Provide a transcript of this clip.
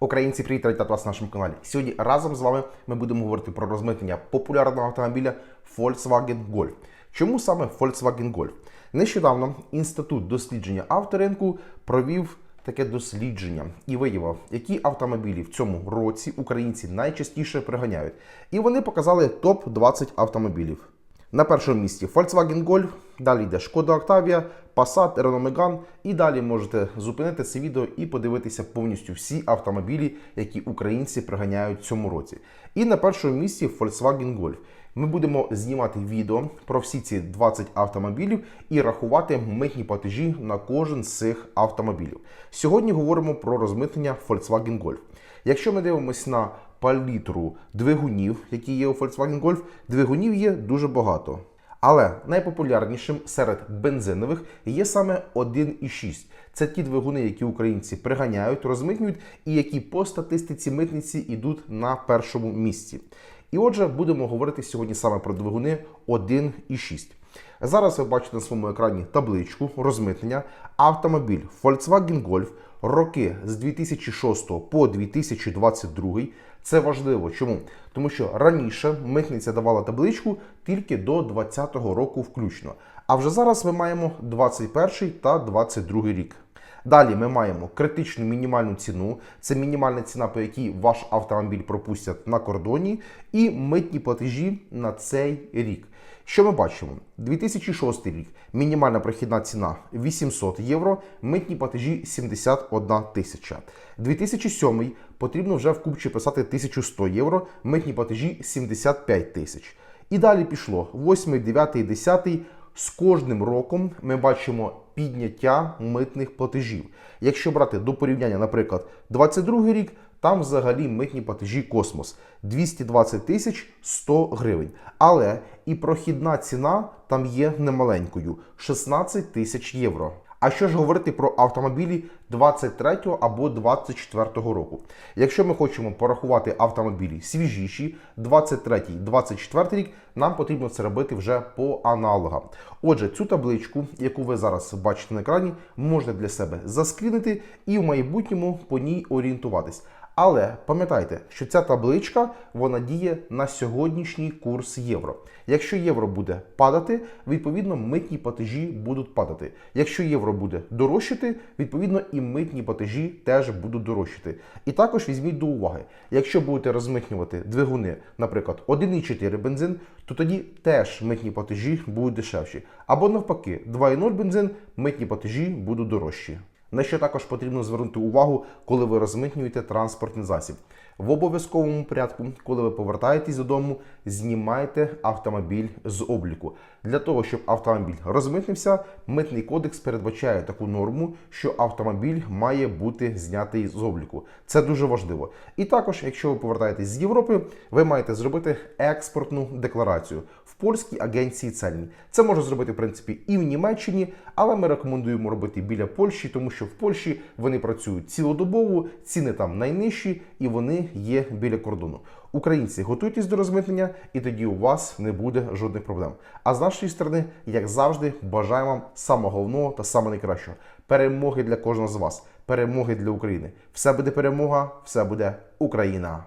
Українці, привіт, вітаю вас на нашому каналі. Сьогодні разом з вами ми будемо говорити про розмитнення популярного автомобіля Volkswagen Golf. Чому саме Volkswagen Golf? Нещодавно інститут дослідження авторинку провів таке дослідження і виявив, які автомобілі в цьому році українці найчастіше приганяють. І вони показали топ 20 автомобілів. На першому місці Volkswagen Golf, далі йде Шкода Octavia, Passat, Renault Megane і далі можете зупинити це відео і подивитися повністю всі автомобілі, які українці приганяють в цьому році. І на першому місці Volkswagen Golf. Ми будемо знімати відео про всі ці 20 автомобілів і рахувати митні платежі на кожен з цих автомобілів. Сьогодні говоримо про розмитнення Volkswagen Golf. Якщо ми дивимося на палітру двигунів, які є у Volkswagen Golf, двигунів є дуже багато. Але найпопулярнішим серед бензинових є саме 1,6. Це ті двигуни, які українці приганяють, розмитнюють і які по статистиці митниці йдуть на першому місці. І отже, будемо говорити сьогодні саме про двигуни 1,6. Зараз ви бачите на своєму екрані табличку розмитнення. Автомобіль Volkswagen Golf роки з 2006 по 2022. Це важливо. Чому? Тому що раніше митниця давала табличку тільки до 2020 року включно. А вже зараз ми маємо 21 та 22 рік. Далі ми маємо критичну мінімальну ціну. Це мінімальна ціна, по якій ваш автомобіль пропустять на кордоні, і митні платежі на цей рік. Що ми бачимо? 2006 рік мінімальна прохідна ціна 800 євро, митні платежі 71 тисяча. 2007 потрібно вже в купчі писати 1100 євро, митні платежі 75 тисяч. І далі пішло 8, 9, 10. З кожним роком ми бачимо підняття митних платежів. Якщо брати до порівняння, наприклад, 22 рік, там взагалі митні платежі космос 220 тисяч 100 гривень. Але і прохідна ціна там є немаленькою 16 тисяч євро. А що ж говорити про автомобілі 23 або 24 року? Якщо ми хочемо порахувати автомобілі свіжіші, 23-24 рік, нам потрібно це робити вже по аналогам. Отже, цю табличку, яку ви зараз бачите на екрані, можна для себе заскрінити і в майбутньому по ній орієнтуватись. Але пам'ятайте, що ця табличка вона діє на сьогоднішній курс євро. Якщо євро буде падати, відповідно митні платежі будуть падати. Якщо євро буде дорожчати, відповідно і митні платежі теж будуть дорожчати. І також візьміть до уваги, якщо будете розмитнювати двигуни, наприклад, 1,4 бензин, то тоді теж митні платежі будуть дешевші. Або навпаки, 2,0 бензин, митні платежі будуть дорожчі. На що також потрібно звернути увагу, коли ви розмитнюєте транспортний засіб. В обов'язковому порядку, коли ви повертаєтесь додому, знімайте автомобіль з обліку. Для того, щоб автомобіль розмитнився, митний кодекс передбачає таку норму, що автомобіль має бути знятий з обліку. Це дуже важливо. І також, якщо ви повертаєтесь з Європи, ви маєте зробити експортну декларацію в польській агенції цельні. Це можна зробити, в принципі, і в Німеччині, але ми рекомендуємо робити біля Польщі, тому що в Польщі вони працюють цілодобово, ціни там найнижчі і вони є біля кордону. Українці, готуйтесь до розмитнення, і тоді у вас не буде жодних проблем. А з нашої сторони, як завжди, бажаємо вам самого головного та самого найкращого перемоги для кожного з вас, перемоги для України. Все буде перемога, все буде Україна.